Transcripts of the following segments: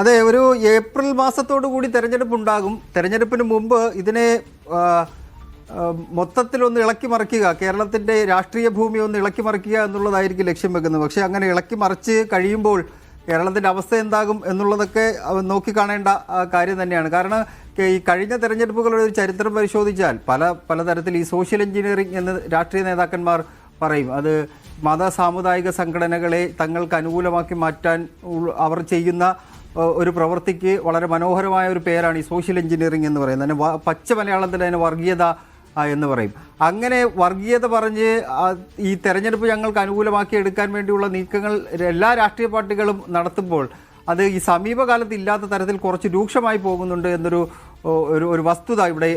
അതെ ഒരു ഏപ്രിൽ മാസത്തോടു കൂടി തെരഞ്ഞെടുപ്പ് ഉണ്ടാകും തെരഞ്ഞെടുപ്പിന് മുമ്പ് ഇതിനെ മൊത്തത്തിൽ ഒന്ന് ഇളക്കി മറിക്കുക കേരളത്തിന്റെ രാഷ്ട്രീയ ഭൂമി ഒന്ന് ഇളക്കി മറിക്കുക എന്നുള്ളതായിരിക്കും ലക്ഷ്യം വെക്കുന്നത്. പക്ഷേ അങ്ങനെ ഇളക്കി മറിച്ച് കഴിയുമ്പോൾ കേരളത്തിന്റെ അവസ്ഥ എന്താകും എന്നുള്ളതൊക്കെ നോക്കിക്കാണേണ്ട കാര്യം തന്നെയാണ്. കാരണം ഈ കഴിഞ്ഞ തെരഞ്ഞെടുപ്പുകളുടെ ഒരു ചരിത്രം പരിശോധിച്ചാൽ പല പലതരത്തിൽ ഈ സോഷ്യൽ എഞ്ചിനീയറിംഗ് എന്ന് രാഷ്ട്രീയ നേതാക്കന്മാർ പറയും. അത് മത സാമുദായിക സംഘടനകളെ തങ്ങൾക്ക് അനുകൂലമാക്കി മാറ്റാൻ അവർ ചെയ്യുന്ന ഒരു പ്രവൃത്തിക്ക് വളരെ മനോഹരമായ ഒരു പേരാണ് ഈ സോഷ്യൽ എഞ്ചിനീയറിംഗ് എന്ന് പറയുന്നത്. അതിന് പച്ച മലയാളത്തിൽ അതിന് വർഗീയത എന്ന് പറയും. അങ്ങനെ വർഗീയത പറഞ്ഞ് ഈ തെരഞ്ഞെടുപ്പ് ഞങ്ങൾക്ക് അനുകൂലമാക്കി എടുക്കാൻ വേണ്ടിയുള്ള നീക്കങ്ങൾ എല്ലാ രാഷ്ട്രീയ പാർട്ടികളും നടത്തുമ്പോൾ അത് ഈ സമീപകാലത്ത് ഇല്ലാത്ത തരത്തിൽ കുറച്ച് രൂക്ഷമായി പോകുന്നുണ്ട് എന്നൊരു ഒരു ഒരു വസ്തുത ഇവിടെ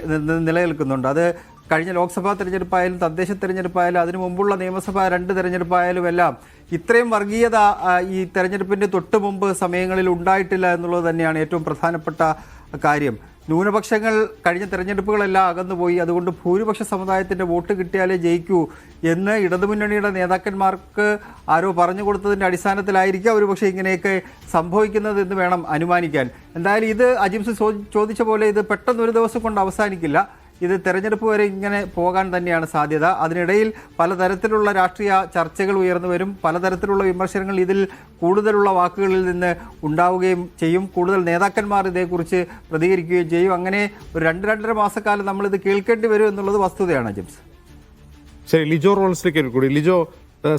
നിലനിൽക്കുന്നുണ്ട്. അത് കഴിഞ്ഞ ലോക്സഭാ തെരഞ്ഞെടുപ്പായാലും തദ്ദേശ തെരഞ്ഞെടുപ്പായാലും അതിനു മുമ്പുള്ള നിയമസഭാ രണ്ട് തെരഞ്ഞെടുപ്പായാലും എല്ലാം ഇത്രയും വർഗീയത ഈ തെരഞ്ഞെടുപ്പിന്റെ തൊട്ട് മുമ്പ് സമയങ്ങളിൽ ഉണ്ടായിട്ടില്ല എന്നുള്ളത് തന്നെയാണ് ഏറ്റവും പ്രധാനപ്പെട്ട കാര്യം. ന്യൂനപക്ഷങ്ങൾ കഴിഞ്ഞ തെരഞ്ഞെടുപ്പുകളെല്ലാം അകന്നുപോയി. അതുകൊണ്ട് ഭൂരിപക്ഷ സമുദായത്തിന്റെ വോട്ട് കിട്ടിയാലേ ജയിക്കൂ എന്ന് ഇടതുമുന്നണിയുടെ നേതാക്കന്മാർക്ക് ആരോ പറഞ്ഞു കൊടുത്തതിന്റെ അടിസ്ഥാനത്തിലായിരിക്കാം ഒരുപക്ഷെ ഇങ്ങനെയൊക്കെ സംഭവിക്കുന്നത് എന്ന് വേണം അനുമാനിക്കാൻ. എന്തായാലും ഇത് അജിംസ് ചോദിച്ച പോലെ ഇത് പെട്ടെന്ന് ഒരു ദിവസം കൊണ്ട് അവസാനിക്കില്ല. ഇത് തെരഞ്ഞെടുപ്പ് വരെ ഇങ്ങനെ പോകാൻ തന്നെയാണ് സാധ്യത. അതിനിടയിൽ പലതരത്തിലുള്ള രാഷ്ട്രീയ ചർച്ചകൾ ഉയർന്നു വരും. പലതരത്തിലുള്ള വിമർശനങ്ങൾ ഇതിൽ കൂടുതലുള്ള വാക്കുകളിൽ നിന്ന് ഉണ്ടാവുകയും ചെയ്യും. കൂടുതൽ നേതാക്കന്മാർ ഇതേക്കുറിച്ച് പ്രതികരിക്കുകയും ചെയ്യും. അങ്ങനെ ഒരു രണ്ട് രണ്ടര മാസക്കാലം നമ്മളിത് കേൾക്കേണ്ടി വരും എന്നുള്ളത് വസ്തുതയാണ് ജിംസ്. ശരി ലിജോ റോൾസിലേക്ക് കൂടി. ലിജോ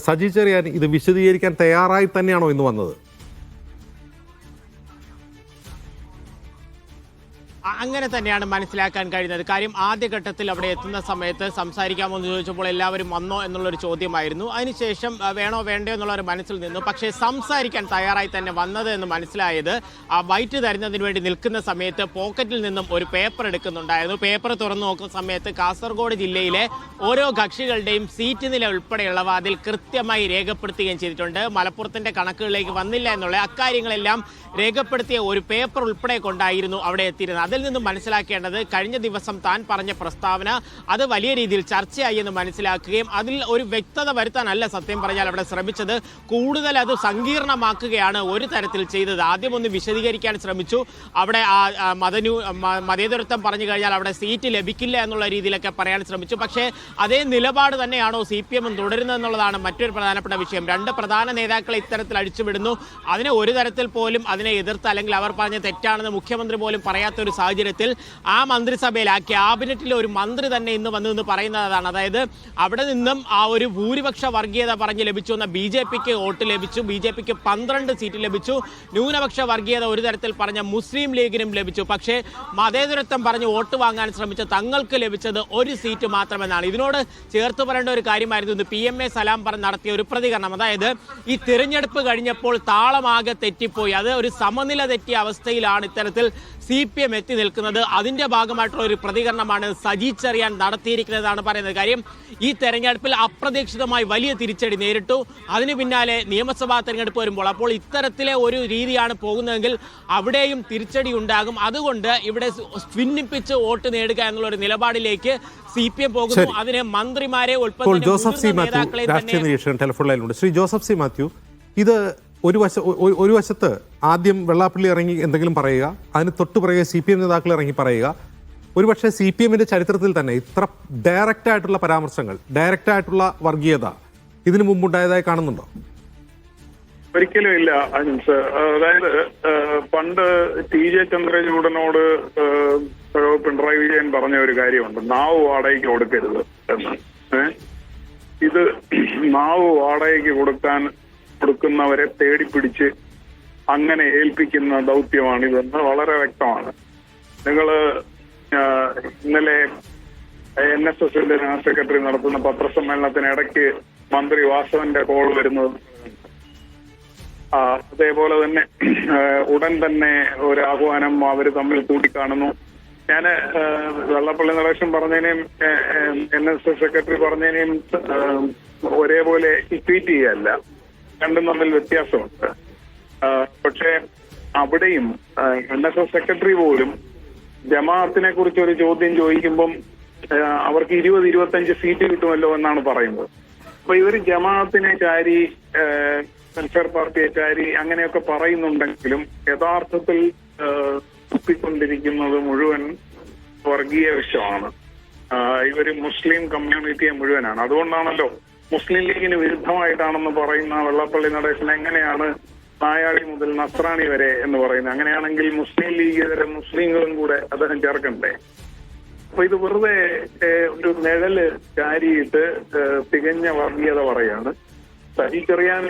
സജി ചെറിയാൻ ഇത് വിശദീകരിക്കാൻ തയ്യാറായി തന്നെയാണോ ഇന്ന് വന്നത്? അങ്ങനെ തന്നെയാണ് മനസ്സിലാക്കാൻ കഴിയുന്നത്. കാര്യം ആദ്യഘട്ടത്തിൽ അവിടെ എത്തുന്ന സമയത്ത് സംസാരിക്കാമോ എന്ന് ചോദിച്ചപ്പോൾ എല്ലാവരും വന്നോ എന്നുള്ളൊരു ചോദ്യമായിരുന്നു. അതിനുശേഷം വേണോ വേണ്ടയോ എന്നുള്ള ഒരു മനസ്സിൽ നിന്നു. പക്ഷേ സംസാരിക്കാൻ തയ്യാറായി തന്നെ വന്നത് എന്ന് മനസ്സിലായത് ആ വൈറ്റ് തരുന്നതിന് വേണ്ടി നിൽക്കുന്ന സമയത്ത് പോക്കറ്റിൽ നിന്നും ഒരു പേപ്പർ എടുക്കുന്നുണ്ടായിരുന്നു. പേപ്പർ തുറന്നു നോക്കുന്ന സമയത്ത് കാസർഗോഡ് ജില്ലയിലെ ഓരോ കക്ഷികളുടെയും സീറ്റ് നില ഉൾപ്പെടെയുള്ളവ അതിൽ കൃത്യമായി രേഖപ്പെടുത്തുകയും ചെയ്തിട്ടുണ്ട്. മലപ്പുറത്തിന്റെ കണക്കുകളിലേക്ക് വന്നില്ല എന്നുള്ള അക്കാര്യങ്ങളെല്ലാം രേഖപ്പെടുത്തിയ ഒരു പേപ്പർ ഉൾപ്പെടെ കൊണ്ടായിരുന്നു അവിടെ എത്തിയിരുന്നത്. അതിൽ നിന്നും മനസ്സിലാക്കേണ്ടത് കഴിഞ്ഞ ദിവസം താൻ പറഞ്ഞ പ്രസ്താവന അത് വലിയ രീതിയിൽ ചർച്ചയായി എന്ന് മനസ്സിലാക്കുകയും അതിൽ ഒരു വ്യക്തത വരുത്താനല്ല സത്യം പറഞ്ഞാൽ അവിടെ ശ്രമിച്ചത്. കൂടുതൽ അത് സങ്കീർണമാക്കുകയാണ് ഒരു തരത്തിൽ ചെയ്തത്. ആദ്യം ഒന്ന് വിശദീകരിക്കാൻ ശ്രമിച്ചു. അവിടെ ആ മതന്യൂ മതേതരത്വം പറഞ്ഞു കഴിഞ്ഞാൽ അവിടെ സീറ്റ് ലഭിക്കില്ല എന്നുള്ള രീതിയിലൊക്കെ പറയാൻ ശ്രമിച്ചു. പക്ഷേ അതേ നിലപാട് തന്നെയാണോ സി പി എമ്മും തുടരുന്നതെന്നുള്ളതാണ് മറ്റൊരു പ്രധാനപ്പെട്ട വിഷയം. രണ്ട് പ്രധാന നേതാക്കളെ ഇത്തരത്തിൽ അഴിച്ചുവിടുന്നു. അതിനെ ഒരു തരത്തിൽ പോലും അതിനെ എതിർത്ത് അല്ലെങ്കിൽ അവർ പറഞ്ഞ തെറ്റാണെന്ന് മുഖ്യമന്ത്രി പോലും പറയാത്ത ഒരു സാഹചര്യത്തിൽ ആ മന്ത്രിസഭയിൽ ആ ക്യാബിനറ്റിലെ ഒരു മന്ത്രി തന്നെ ഇന്ന് വന്നു എന്ന് പറയുന്നതാണ്. അതായത് അവിടെ നിന്നും ആ ഒരു ഭൂരിപക്ഷ വർഗീയത പറഞ്ഞ് ലഭിച്ചു എന്ന ബി ജെ പിക്ക് വോട്ട് ലഭിച്ചു. ബി ജെ പിക്ക് പന്ത്രണ്ട് സീറ്റ് ലഭിച്ചു. ന്യൂനപക്ഷ വർഗീയത ഒരു തരത്തിൽ പറഞ്ഞ മുസ്ലിം ലീഗിനും ലഭിച്ചു. പക്ഷേ മതേതരത്വം പറഞ്ഞ് വോട്ട് വാങ്ങാൻ ശ്രമിച്ച തങ്ങൾക്ക് ലഭിച്ചത് ഒരു സീറ്റ് മാത്രമെന്നാണ്. ഇതിനോട് ചേർത്ത് പറയേണ്ട ഒരു കാര്യമായിരുന്നു ഇന്ന് പി എം എ സലാം പറഞ്ഞ് നടത്തിയ ഒരു പ്രതികരണം. അതായത് ഈ തിരഞ്ഞെടുപ്പ് കഴിഞ്ഞപ്പോൾ താളമാകെ തെറ്റിപ്പോയി. അത് ഒരു സമനില തെറ്റിയ അവസ്ഥയിലാണ് ഇത്തരത്തിൽ സി പി എം എത്തി നിൽക്കുന്നത് അതിന്റെ ഭാഗമായിട്ടുള്ള ഒരു പ്രതികരണമാണ് സജി ചെറിയാൻ നടത്തിയിരിക്കുന്നതാണ് പറയുന്നത് കാര്യം. ഈ തെരഞ്ഞെടുപ്പിൽ അപ്രതീക്ഷിതമായി വലിയ തിരിച്ചടി നേരിട്ടു. അതിന് പിന്നാലെ നിയമസഭാ തെരഞ്ഞെടുപ്പ് വരുമ്പോൾ അപ്പോൾ ഇത്തരത്തിലെ ഒരു രീതിയാണ് പോകുന്നതെങ്കിൽ അവിടെയും തിരിച്ചടി ഉണ്ടാകും. അതുകൊണ്ട് ഇവിടെ ഭിന്നിപ്പിച്ച് വോട്ട് നേടുക എന്നുള്ള ഒരു നിലപാടിലേക്ക് സി പി എം പോകുന്നു അതിനെ മന്ത്രിമാരെ ഉൾപ്പെടെ ജോസഫ് സി മുതിർന്ന മാത്യു നേതാക്കളെ രാഷ്ട്രീയ നിരീക്ഷകൻ ടെലിഫോൺ ലൈനിലുണ്ട്. ശ്രീ ജോസഫ് സി മാത്യു ഇത് ഒരു വശ ഒരു വശത്ത് ആദ്യം വെള്ളാപ്പള്ളി ഇറങ്ങി എന്തെങ്കിലും പറയുക അതിന് തൊട്ട് പറയുക സി പി എം നേതാക്കൾ ഇറങ്ങി പറയുക. ഒരുപക്ഷെ സി പി എമ്മിന്റെ ചരിത്രത്തിൽ തന്നെ ഇത്ര ഡയറക്റ്റ് ആയിട്ടുള്ള പരാമർശങ്ങൾ ഡയറക്റ്റ് ആയിട്ടുള്ള വർഗീയത ഇതിനു മുമ്പുണ്ടായതായി കാണുന്നുണ്ടോ? ഒരിക്കലും ഇല്ല അനുസ് അതായത് പണ്ട് ടി ജെ സഖാവ് പിണറായി വിജയൻ പറഞ്ഞ ഒരു കാര്യമുണ്ട് നാവ് വാടകയ്ക്ക് കൊടുക്കരുത് എന്ന്. ഇത് നാവ് വാടകയ്ക്ക് കൊടുക്കാൻ കൊടുക്കുന്നവരെ തേടിപ്പിടിച്ച് അങ്ങനെ ഏൽപ്പിക്കുന്ന ദൗത്യമാണിതെന്ന് വളരെ വ്യക്തമാണ്. നിങ്ങൾ ഇന്നലെ എൻ എസ് എസിന്റെ ജനറൽ സെക്രട്ടറി നടത്തുന്ന പത്രസമ്മേളനത്തിനിടയ്ക്ക് മന്ത്രി വാസവന്റെ കോൾ വരുന്നത്. അതേപോലെ തന്നെ ഉടൻ തന്നെ ഒരു ആഹ്വാനം അവർ തമ്മിൽ കൂടിക്കാണുന്നു ഞാൻ വെള്ളപ്പള്ളി നടേശൻ പറഞ്ഞതിനെയും എൻ എസ് എസ് സെക്രട്ടറി പറഞ്ഞതിനെയും ഒരേപോലെ ട്വീറ്റ് ചെയ്യല്ല. രണ്ടും തമ്മിൽ വ്യത്യാസമുണ്ട്. പക്ഷെ അവിടെയും എൻ എസ് എസ് സെക്രട്ടറി പോലും ജമാഅത്തിനെ കുറിച്ച് ഒരു ചോദ്യം ചോദിക്കുമ്പം അവർക്ക് ഇരുപത് ഇരുപത്തഞ്ച് സീറ്റ് കിട്ടുമല്ലോ എന്നാണ് പറയുന്നത്. അപ്പൊ ഇവർ ജമാഅത്തിനെ ചാരി വെൽഫെയർ പാർട്ടിയെ ചാരി അങ്ങനെയൊക്കെ പറയുന്നുണ്ടെങ്കിലും യഥാർത്ഥത്തിൽ കുത്തിക്കൊണ്ടിരിക്കുന്നത് മുഴുവൻ വർഗീയ വിഷമാണ് ഇവർ മുസ്ലിം കമ്മ്യൂണിറ്റിയെ മുഴുവനാണ്. അതുകൊണ്ടാണല്ലോ മുസ്ലിം ലീഗിന് വിരുദ്ധമായിട്ടാണെന്ന് പറയുന്ന വെള്ളപ്പള്ളി നടേശൻ എങ്ങനെയാണ് നായാടി മുതൽ നസ്രാണി വരെ എന്ന് പറയുന്നത്? അങ്ങനെയാണെങ്കിൽ മുസ്ലിം ലീഗ് വരെ മുസ്ലിങ്ങളും കൂടെ അദ്ദേഹം ചേർക്കണ്ടേ? അപ്പൊ ഇത് വെറുതെ ഒരു നിഴൽ ചാരിയിട്ട് തികഞ്ഞ വർഗീയത പറയാണ്. തനിക്കറിയാൻ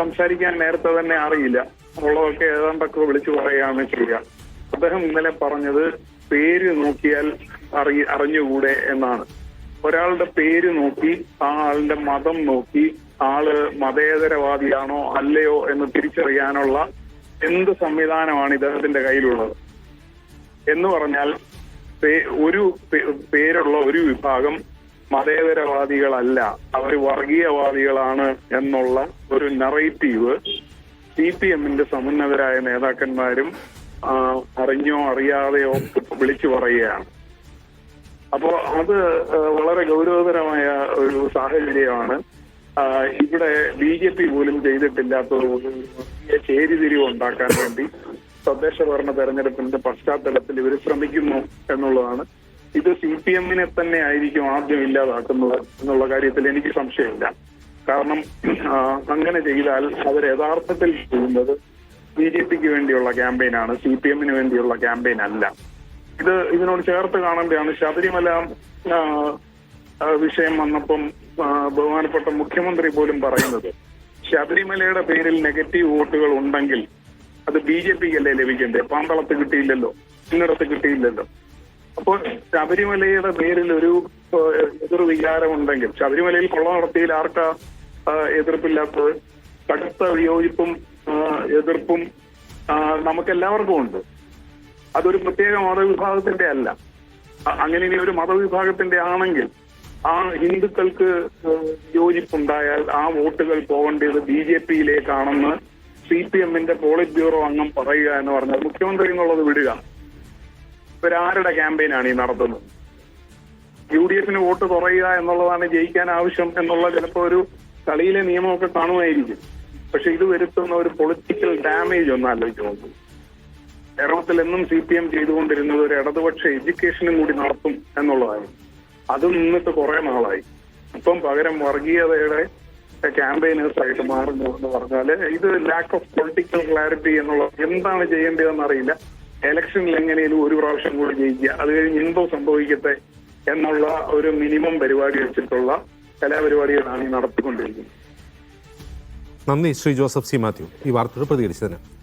സംസാരിക്കാൻ നേരത്തെ തന്നെ അറിയില്ല. ഉള്ളതൊക്കെ ഏതാണ്ടൊക്കെ വിളിച്ചു പറയുകയാണ് ചെയ്യുക അദ്ദേഹം ഇന്നലെ പറഞ്ഞത് പേര് നോക്കിയാൽ അറി അറിഞ്ഞുകൂടെ എന്നാണ്. ഒരാളുടെ പേര് നോക്കി ആ ആളുടെ മതം നോക്കി ആൾ മതേതരവാദിയാണോ അല്ലയോ എന്ന് തിരിച്ചറിയാനുള്ള എന്ത് സംവിധാനമാണ് ഇദ്ദേഹത്തിന്റെ കയ്യിലുള്ളത്? എന്ന് പറഞ്ഞാൽ ഒരു പേരുള്ള ഒരു വിഭാഗം മതേതരവാദികളല്ല. അവർ വർഗീയവാദികളാണ് എന്നുള്ള ഒരു നറേറ്റീവ് സി പി എമ്മിന്റെ സമുന്നതരായ നേതാക്കന്മാരും അറിഞ്ഞോ അറിയാതെയോ വിളിച്ചു പറയുകയാണ്. അപ്പോ അത് വളരെ ഗൗരവതരമായ ഒരു സാഹചര്യമാണ്. ഇവിടെ ബി ജെ പി പോലും ചെയ്തിട്ടില്ലാത്തൊരു ഒരു ചേരിതിരിവ് ഉണ്ടാക്കാൻ വേണ്ടി തദ്ദേശ ഭരണ തെരഞ്ഞെടുപ്പിന്റെ പശ്ചാത്തലത്തിൽ ഇവർ ശ്രമിക്കുന്നു എന്നുള്ളതാണ്. ഇത് സി പി എമ്മിനെ തന്നെ ആയിരിക്കും ആദ്യം ഇല്ലാതാക്കുന്നത് എന്നുള്ള കാര്യത്തിൽ എനിക്ക് സംശയമില്ല. കാരണം അങ്ങനെ ചെയ്താൽ അവർ യഥാർത്ഥത്തിൽ ചെയ്യുന്നത് ബി ജെ പിക്ക് വേണ്ടിയുള്ള ക്യാമ്പയിനാണ് സി പി എമ്മിന് വേണ്ടിയുള്ള ക്യാമ്പയിൻ അല്ല ഇത് ഇതിനോട് ചേർത്ത് കാണേണ്ടതാണ് ശബരിമല വിഷയം വന്നപ്പം ബഹുമാനപ്പെട്ട മുഖ്യമന്ത്രി പോലും പറയുന്നത് ശബരിമലയുടെ പേരിൽ നെഗറ്റീവ് വോട്ടുകൾ ഉണ്ടെങ്കിൽ അത് ബി ജെ പിക്ക് അല്ലേ ലഭിക്കണ്ടേ പാന്തളത്ത് കിട്ടിയില്ലല്ലോ ഇന്നിടത്ത് കിട്ടിയില്ലല്ലോ. അപ്പോൾ ശബരിമലയുടെ പേരിൽ ഒരു എതിർ എതിർവികാരം ഉണ്ടെങ്കിൽ ശബരിമലയിൽ കൊള്ള നടത്തിയിൽ ആർക്കാ എതിർപ്പില്ലാത്തത്? കടുത്ത വിയോജിപ്പും എതിർപ്പും നമുക്കെല്ലാവർക്കും ഉണ്ട്. അതൊരു പ്രത്യേക മതവിഭാഗത്തിന്റെ അല്ല. അങ്ങനെ ഇനി ഒരു മതവിഭാഗത്തിന്റെ ആണെങ്കിൽ ആ ഹിന്ദുക്കൾക്ക് യോജിപ്പുണ്ടായാൽ ആ വോട്ടുകൾ പോകേണ്ടത് ബി ജെ പിയിലേക്കാണെന്ന് സി പി എമ്മിന്റെ പോളിറ്റ് ബ്യൂറോ അംഗം പറയുക എന്ന് പറഞ്ഞാൽ മുഖ്യമന്ത്രി എന്നുള്ളത് വിടുക. ഇവരാരുടെ ക്യാമ്പയിനാണ് ഈ നടത്തുന്നത്? യു ഡി എഫിന് വോട്ട് കുറയുക എന്നുള്ളതാണ് ജയിക്കാൻ ആവശ്യം എന്നുള്ള ചിലപ്പോൾ ഒരു കളിയിലെ നിയമമൊക്കെ കാണുമായിരിക്കും. പക്ഷെ ഇത് വരുത്തുന്ന ഒരു പൊളിറ്റിക്കൽ ഡാമേജ് ഒന്ന് ആലോചിച്ച് നോക്കൂ. കേരളത്തിൽ എന്നും സി പി എം ചെയ്തുകൊണ്ടിരുന്നത് ഒരു ഇടതുപക്ഷ എഡ്യൂക്കേഷനും കൂടി നടത്തും എന്നുള്ളതായിരുന്നു. അത് നിന്നിട്ട് കുറെ നാളായി. ഇപ്പം പകരം വർഗീയതയുടെ ക്യാമ്പയിനേഴ്സ് ആയിട്ട് മാറുന്നു എന്ന് പറഞ്ഞാൽ ഇത് ലാക്ക് ഓഫ് പൊളിറ്റിക്കൽ ക്ലാരിറ്റി എന്നുള്ള എന്താണ് ചെയ്യേണ്ടതെന്ന് അറിയില്ല. ഇലക്ഷനിൽ എങ്ങനെയും ഒരു പ്രാവശ്യം കൂടി ജയിക്കുക. അത് കഴിഞ്ഞ് എന്തോ സംഭവിക്കട്ടെ എന്നുള്ള ഒരു മിനിമം പരിപാടി വെച്ചിട്ടുള്ള കലാപരിപാടികളാണ് ഈ നടത്തിക്കൊണ്ടിരിക്കുന്നത്. നന്ദി ശ്രീ ജോസഫ് സി മാത്യു. ഈ വാർത്തയോട് പ്രതികരിച്ചതിന്.